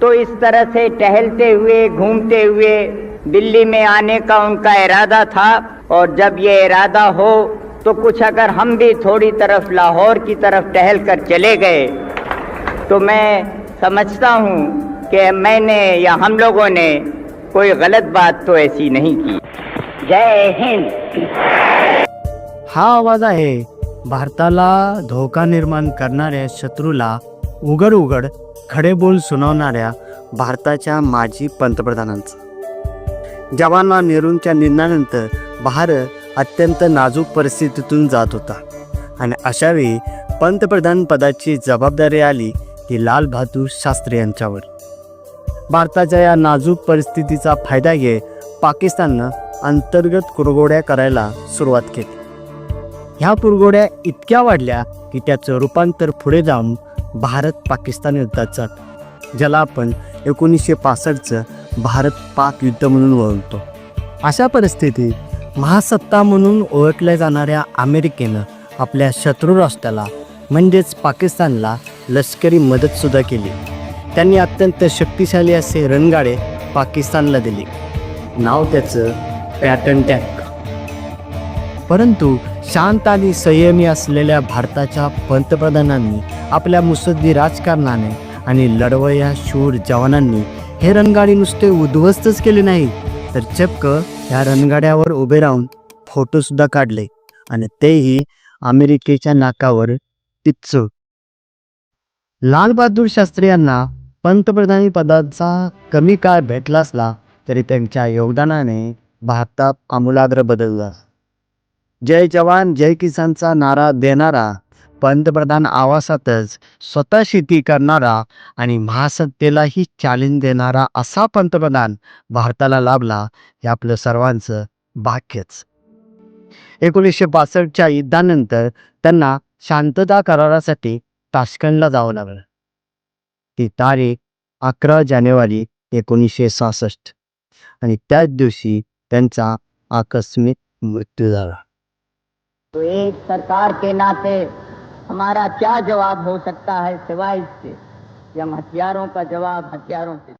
तो इस तरह से टहलते हुए, घूमते हुए दिल्ली में आने का उनका इरादा था। और जब ये इरादा हो तो कुछ अगर हम भी थोड़ी तरफ़ लाहौर की तरफ़ टहल कर चले गए तो मैं समझता हूँ कि मैंने या हम लोगों ने कोई गलत बात तो ऐसी नहीं की। जय हिंद। हा आवाज़ आहे. भारताला धोका निर्माण करणाऱ्या शत्रूला उघड उघड खडे बोल सुनावणाऱ्या भारताच्या माजी पंतप्रधानांचा. जवाहरलाल नेहरूंच्या निधनानंतर भारत अत्यंत नाजूक परिस्थितीतून जात होता. आणि अशावेळी पंतप्रधान पदाची जबाबदारी आली ती लाल बहादूर शास्त्री यांच्यावर. भारताच्या या नाजूक परिस्थितीचा फायदा घेत पाकिस्ताननं अंतर्गत कुरगोड्या करायला सुरुवात केली. ह्या कुरघोड्या इतक्या वाढल्या की त्याचं रूपांतर पुढे जाऊन भारत पाकिस्तान युद्धाचा. ज्याला आपण एकोणीसशे पासष्टचं भारत पाक युद्ध म्हणून ओळखतो. अशा परिस्थितीत महासत्ता म्हणून ओळखल्या जाणाऱ्या अमेरिकेनं आपल्या शत्रू राष्ट्राला म्हणजेच पाकिस्तानला लष्करी मदतसुद्धा केली. त्यांनी अत्यंत शक्तिशाली असे रणगाडे पाकिस्तानला दिले. नाव त्याचं पॅटर्न टॅक परंतु शांत आणि संयमी असलेल्या भारताच्या पंतप्रधानांनी आपल्या मुसद्दी राजकारणाने आणि लढवया शूर जवानांनी हे रणगाडी नुसते उद्ध्वस्तच केले नाही तर चपक ह्या रणगाड्यावर उभे राहून फोटोसुद्धा काढले आणि तेही अमेरिकेच्या नाकावर टिच्च लालबहादूर शास्त्री यांना पंतप्रधानी पदाचा कमी काळ भेटला असला तरी त्यांच्या योगदानाने भारतात आमूलाग्र बदलला. जय जवान जय किसानचा नारा देणारा पंतप्रधान आवासातच स्वतः शेती करणारा आणि महासत्तेलाही चॅलेंज देणारा असा पंतप्रधान भारताला लाभला हे आपलं सर्वांचं भाग्यच. एकोणीसशे बासष्टच्या युद्धानंतर त्यांना शांतता करारासाठी ताश्कंदला जावं लागलं. ती तारीख अकरा जानेवारी एकोणीसशे सहासष्ट आणि त्याच दिवशी त्यांचा आकस्मिक मृत्यू झाला. तो एक सरकार के नाते हमारा क्या जवाब हो सकता है सिवाय इसके? कि हम हथियारों का जवाब हथियारों से